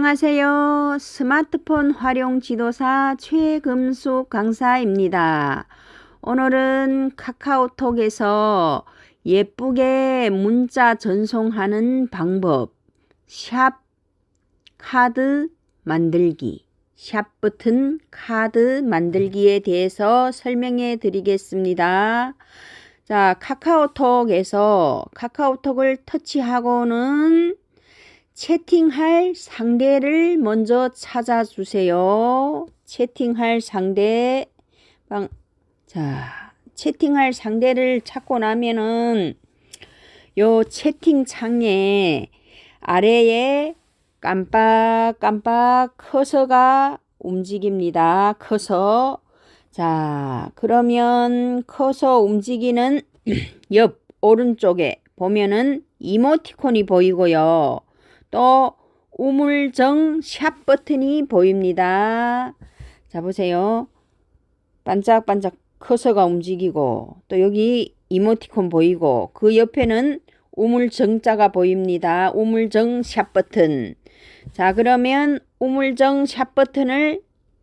안녕하세요. 스마트폰 활용 지도사 최금숙 강사입니다. 오늘은 카카오톡에서 예쁘게 문자 전송하는 방법, 샵 카드 만들기, 샵 버튼 카드 만들기에 대해서 설명해 드리겠습니다. 자, 카카오톡에서 카카오톡을 터치하고는 채팅할 상대를 먼저 찾아주세요. 채팅할 상대 방, 자, 채팅할 상대를 찾고 나면은 요 채팅창에 아래에 깜빡깜빡 커서가 움직입니다. 커서. 자, 그러면 커서 움직이는 옆 오른쪽에 보면은 이모티콘이 보이고요. 또 우물정 샵 버튼이 보입니다. 자 보세요. 반짝반짝 커서가 움직이고 또 여기 이모티콘 보이고 그 옆에는 우물정자가 보입니다. 우물정 샵 버튼. 자 그러면 우물정 샵 버튼을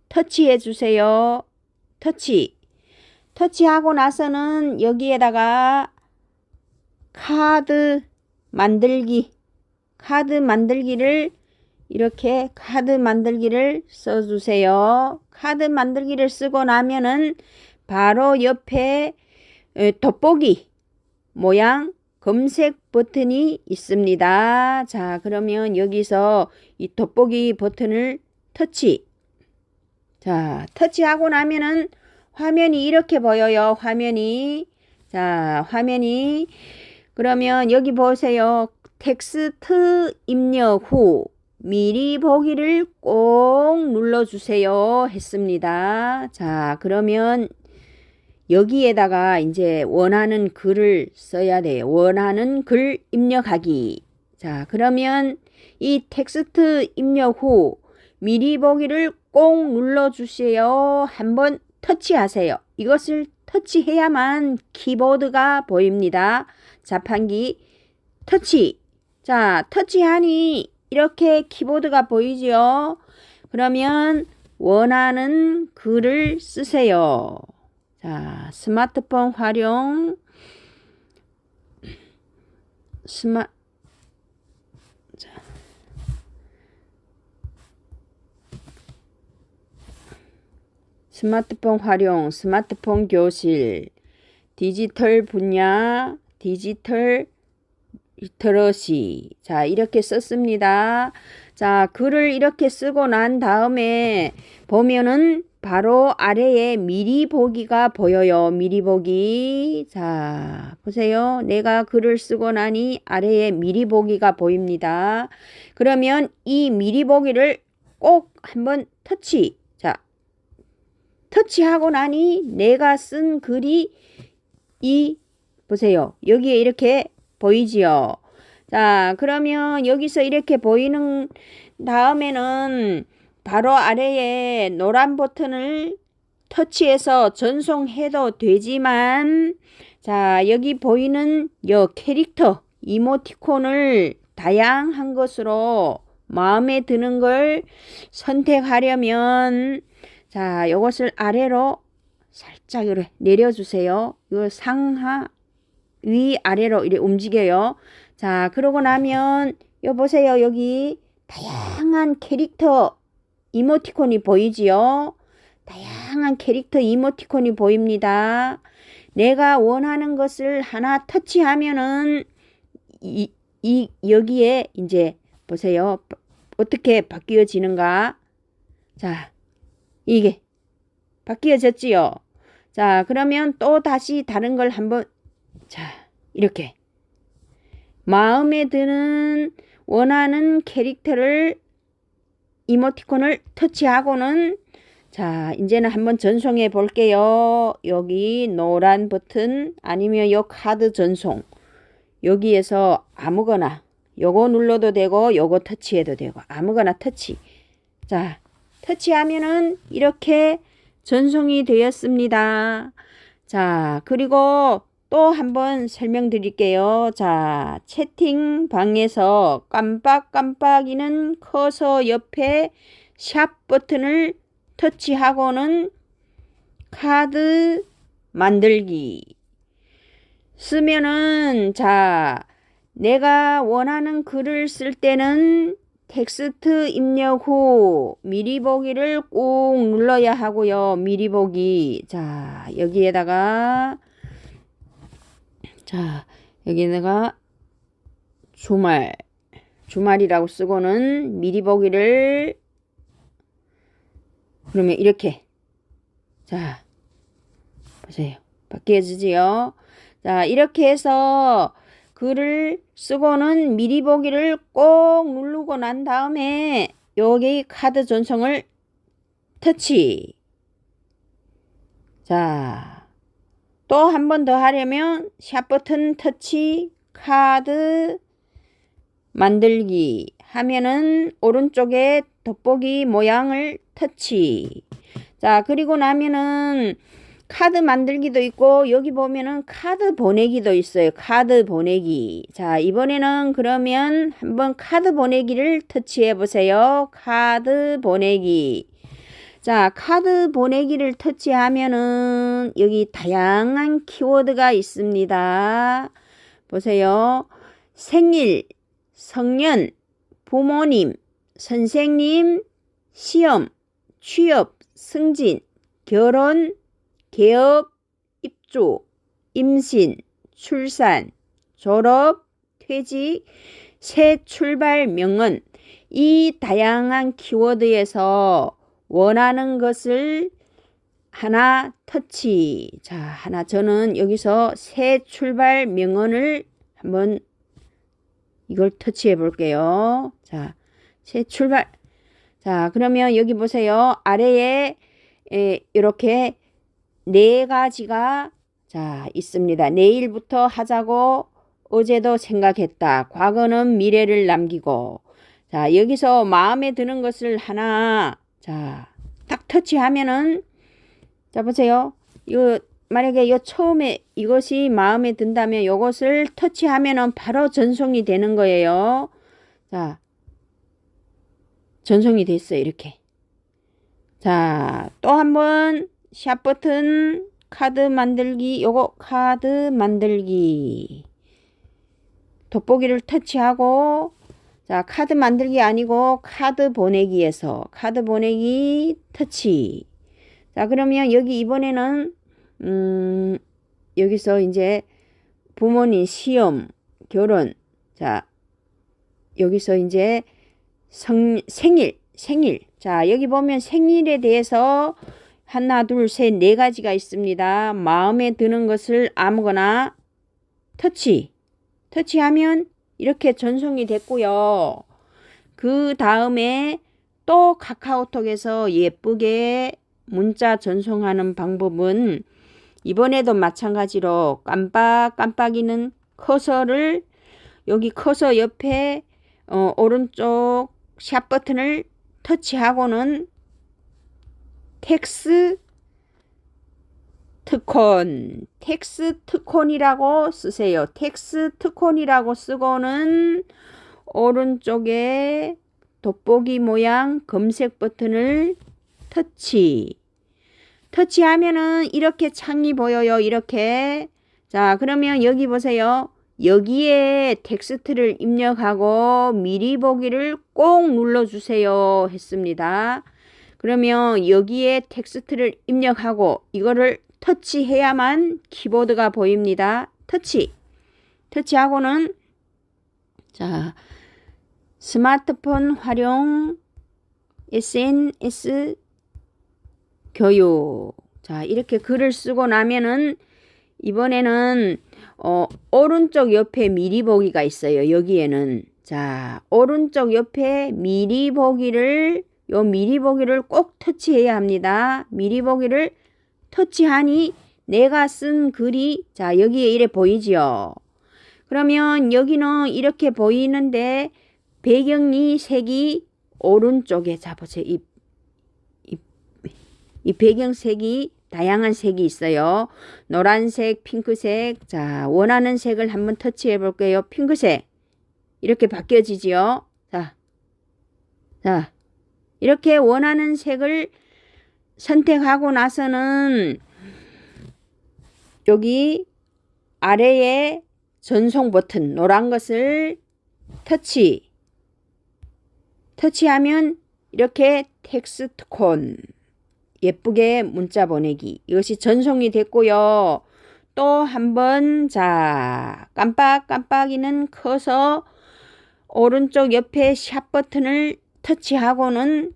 터치해 주세요. 터치. 터치하고 나서는 여기에다가 카드 만들기 카드 만들기를 이렇게 카드 만들기를 써주세요. 카드 만들기를 쓰고 나면은 바로 옆에 돋보기 모양 검색 버튼이 있습니다. 자, 그러면 여기서 이 돋보기 버튼을 터치. 자, 터치하고 나면은 화면이 이렇게 보여요. 화면이. 자, 화면이. 그러면 여기 보세요. 텍스트 입력 후 미리 보기를 꼭 눌러주세요 했습니다. 자, 그러면 여기에다가 이제 원하는 글을 써야 돼요. 원하는 글 입력하기. 자, 그러면 이 텍스트 입력 후 미리 보기를 꼭 눌러주세요. 한번 터치하세요. 이것을 터치해야만 키보드가 보입니다. 자판기 터치. 자, 터치하니 이렇게 키보드가 보이죠? 그러면 원하는 글을 쓰세요. 자, 스마트폰 활용 스마 자. 스마트폰 활용, 스마트폰 교실, 디지털 분야, 디지털 리터러시. 자, 이렇게 썼습니다. 자, 글을 이렇게 쓰고 난 다음에 보면은 바로 아래에 미리 보기가 보여요. 미리 보기. 자, 보세요. 내가 글을 쓰고 나니 아래에 미리 보기가 보입니다. 그러면 이 미리 보기를 꼭 한번 터치. 자, 터치하고 나니 내가 쓴 글이 이 보세요. 여기에 이렇게 보이지요? 자, 그러면 여기서 이렇게 보이는 다음에는 바로 아래에 노란 버튼을 터치해서 전송해도 되지만 자, 여기 보이는 여 캐릭터 이모티콘을 다양한 것으로 마음에 드는 걸 선택하려면 자, 이것을 아래로 살짝 이렇게 내려주세요. 이거 상하 위아래로 이렇게 움직여요. 자, 그러고 나면 여 보세요. 여기 다양한 캐릭터 이모티콘이 보이지요? 다양한 캐릭터 이모티콘이 보입니다. 내가 원하는 것을 하나 터치하면은 이, 이 여기에 이제 보세요. 어떻게 바뀌어지는가? 자, 이게 바뀌어졌지요. 자, 그러면 또 다시 다른 걸 한번 자, 이렇게 마음에 드는 원하는 캐릭터를 이모티콘을 터치하고는 자, 이제는 한번 전송해 볼게요. 여기 노란 버튼 아니면 요 카드 전송. 여기에서 아무거나 요거 눌러도 되고 요거 터치해도 되고 아무거나 터치. 자, 터치하면은 이렇게 전송이 되었습니다. 자, 그리고 또 한번 설명드릴게요. 자, 채팅방에서 깜빡깜빡이는 커서 옆에 샵 버튼을 터치하고는 카드 만들기 쓰면은 자 내가 원하는 글을 쓸 때는 텍스트 입력 후 미리 보기를 꼭 눌러야 하고요. 미리 보기. 자, 여기에다가 자, 여기다가 주말 주말이라고 쓰고는 미리 보기를 그러면 이렇게 자 보세요. 바뀌어지지요. 자, 이렇게 해서 글을 쓰고는 미리 보기를 꼭 누르고 난 다음에 여기 카드 전송을 터치. 자, 또 한 번 더 하려면 샵 버튼 터치 카드 만들기 하면은 오른쪽에 돋보기 모양을 터치. 자, 그리고 나면은 카드 만들기도 있고 여기 보면은 카드 보내기도 있어요. 카드 보내기. 자, 이번에는 그러면 한번 카드 보내기를 터치해 보세요. 카드 보내기. 자, 카드 보내기를 터치하면은 여기 다양한 키워드가 있습니다. 보세요. 생일, 성년, 부모님, 선생님, 시험, 취업, 승진, 결혼, 개업, 입주, 임신, 출산, 졸업, 퇴직, 새 출발 명언 이 다양한 키워드에서 원하는 것을 하나 터치. 자, 하나 저는 여기서 새 출발 명언을 한번 이걸 터치해 볼게요. 자, 새 출발. 자, 그러면 여기 보세요. 아래에 에, 이렇게 네 가지가 자, 있습니다. 내일부터 하자고 어제도 생각했다. 과거는 미래를 남기고. 자, 여기서 마음에 드는 것을 하나 자, 딱 터치하면은 자 보세요. 이거 만약에 요 처음에 이것이 마음에 든다면 이것을 터치하면은 바로 전송이 되는 거예요. 자, 전송이 됐어요. 이렇게. 자, 또 한번 샵 버튼 카드 만들기 요거 카드 만들기 돋보기를 터치하고 자 카드 만들기 아니고 카드 보내기에서 카드 보내기 터치 자 그러면 여기 이번에는 음 여기서 이제 부모님 시험 결혼. 자 여기서 이제 성, 생일 생일. 자 여기 보면 생일에 대해서 하나 둘 셋 네 가지가 있습니다. 마음에 드는 것을 아무거나 터치. 터치하면 이렇게 전송이 됐고요. 그 다음에 또 카카오톡에서 예쁘게 문자 전송하는 방법은 이번에도 마찬가지로 깜빡깜빡이는 커서를 여기 커서 옆에 어, 오른쪽 샵 버튼을 터치하고는 텍스 특콘, 텍스 특콘이라고 쓰세요. 텍스 특콘이라고 쓰고는 오른쪽에 돋보기 모양 검색 버튼을 터치. 터치하면은 이렇게 창이 보여요. 이렇게. 자, 그러면 여기 보세요. 여기에 텍스트를 입력하고 미리 보기를 꼭 눌러주세요 했습니다. 그러면 여기에 텍스트를 입력하고 이거를 터치해야만 키보드가 보입니다. 터치. 터치하고는 자 스마트폰 활용 SNS 교육. 자 이렇게 글을 쓰고 나면은 이번에는 어, 오른쪽 옆에 미리 보기가 있어요. 여기에는 자 오른쪽 옆에 미리 보기를 요 미리 보기를 꼭 터치해야 합니다. 미리 보기를 터치하니 내가 쓴 글이 자 여기에 이래 보이지요. 그러면 여기는 이렇게 보이는데 배경이 색이 오른쪽에 자 보세요. 이, 이, 이 배경색이 다양한 색이 있어요. 노란색, 핑크색. 자, 원하는 색을 한번 터치해 볼게요. 핑크색. 이렇게 바뀌어지지요. 자, 자, 이렇게 원하는 색을 선택하고 나서는 여기 아래에 전송 버튼 노란 것을 터치 터치하면 이렇게 텍스트콘 예쁘게 문자 보내기. 이것이 전송이 됐고요. 또 한번 자 깜빡깜빡이는 커서 오른쪽 옆에 샵 버튼을 터치하고는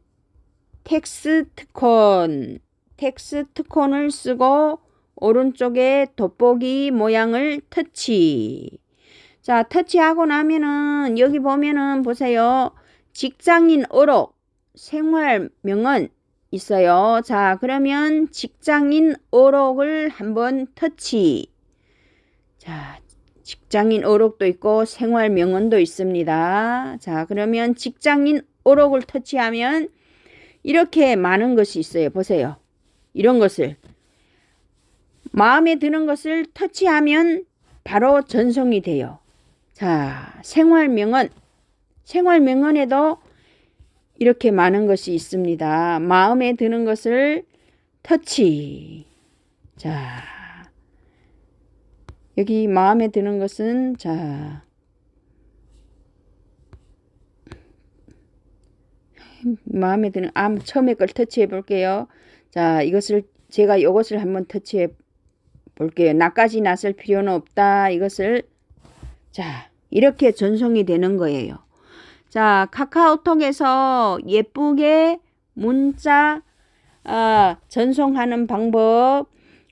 텍스트콘 텍스트콘을 쓰고 오른쪽에 돋보기 모양을 터치. 자 터치하고 나면은 여기 보면은 보세요. 직장인 어록 생활 명언 있어요. 자, 그러면 직장인 어록을 한번 터치. 자, 직장인 어록도 있고 생활 명언도 있습니다. 자, 그러면 직장인 어록을 터치하면 이렇게 많은 것이 있어요. 보세요. 이런 것을 마음에 드는 것을 터치하면 바로 전송이 돼요. 자, 생활 명언. 생활 명언에도 이렇게 많은 것이 있습니다. 마음에 드는 것을 터치. 자, 여기 마음에 드는 것은 자, 마음에 드는 아 처음에 걸 터치해 볼게요. 자, 이것을 제가 이것을 한번 터치해 볼게요. 나까지 나설 필요는 없다. 이것을 자, 이렇게 전송이 되는 거예요. 자, 카카오톡에서 예쁘게 문자 아, 전송하는 방법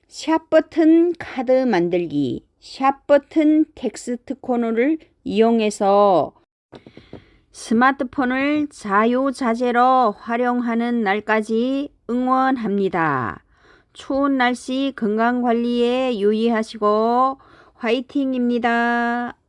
샵 버튼 카드 만들기 샵 버튼 텍스트 코너를 이용해서 스마트폰을 자유자재로 활용하는 날까지 응원합니다. 추운 날씨 건강 관리에 유의하시고 화이팅입니다.